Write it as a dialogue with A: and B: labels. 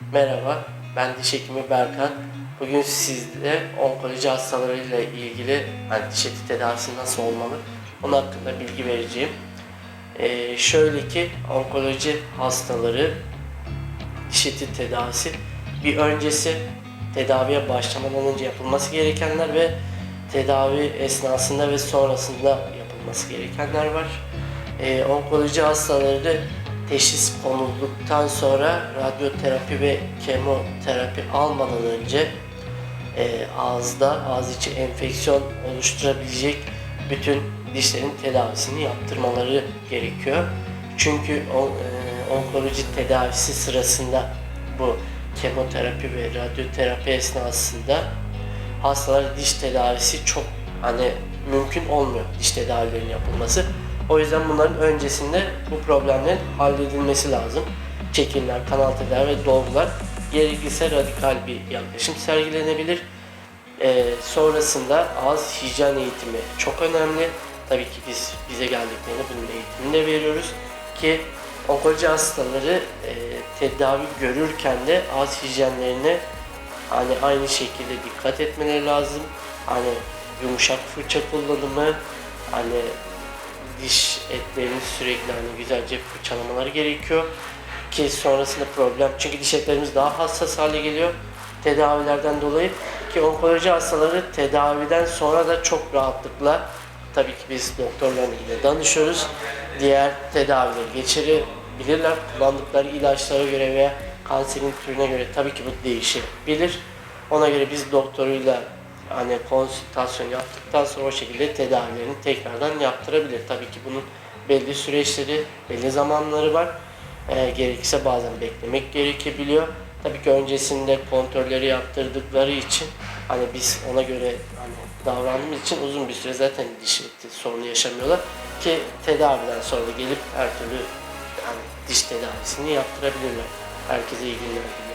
A: Merhaba, ben diş hekimi Berkan. Bugün sizle onkoloji hastalarıyla ilgili hani diş eti tedavisi nasıl olmalı onun hakkında bilgi vereceğim. Ee, şöyle ki onkoloji hastaları diş eti tedavisi bir öncesi tedaviye başlamadan önce yapılması gerekenler ve tedavi esnasında ve sonrasında yapılması gerekenler var. Ee, onkoloji hastaları teşhis konulduktan sonra radyoterapi ve kemoterapi almadan önce e, ağızda ağız içi enfeksiyon oluşturabilecek bütün dişlerin tedavisini yaptırmaları gerekiyor. Çünkü o, e, onkoloji tedavisi sırasında bu kemoterapi ve radyoterapi esnasında hastalar diş tedavisi çok hani mümkün olmuyor diş tedavilerinin yapılması. O yüzden bunların öncesinde bu problemlerin halledilmesi lazım. Çekimler, kanal tedavi ve dolgular gerekirse radikal bir yaklaşım sergilenebilir. Ee, sonrasında ağız hijyen eğitimi çok önemli. Tabii ki biz bize geldiklerinde bunun eğitimini de veriyoruz ki onkoloji hastaları e, tedavi görürken de ağız hijyenlerine hani aynı şekilde dikkat etmeleri lazım. Hani yumuşak fırça kullanımı, hani diş etlerini sürekli hani güzelce fırçalamaları gerekiyor ki sonrasında problem çünkü diş etlerimiz daha hassas hale geliyor tedavilerden dolayı ki onkoloji hastaları tedaviden sonra da çok rahatlıkla tabii ki biz doktorlarla ile danışıyoruz. Diğer tedavileri geçirebilirler. Kullandıkları ilaçlara göre veya kanserin türüne göre tabii ki bu değişebilir. Ona göre biz doktoruyla hani konsültasyon yaptıktan sonra o şekilde tedavilerini tekrardan yaptırabilir. Tabii ki bunun belli süreçleri, belli zamanları var. Ee, gerekirse bazen beklemek gerekebiliyor. Tabii ki öncesinde kontrolleri yaptırdıkları için hani biz ona göre hani davrandığımız için uzun bir süre zaten diş eti sorunu yaşamıyorlar ki tedaviden sonra da gelip her türlü yani diş tedavisini yaptırabilirler. Herkese diliyorum.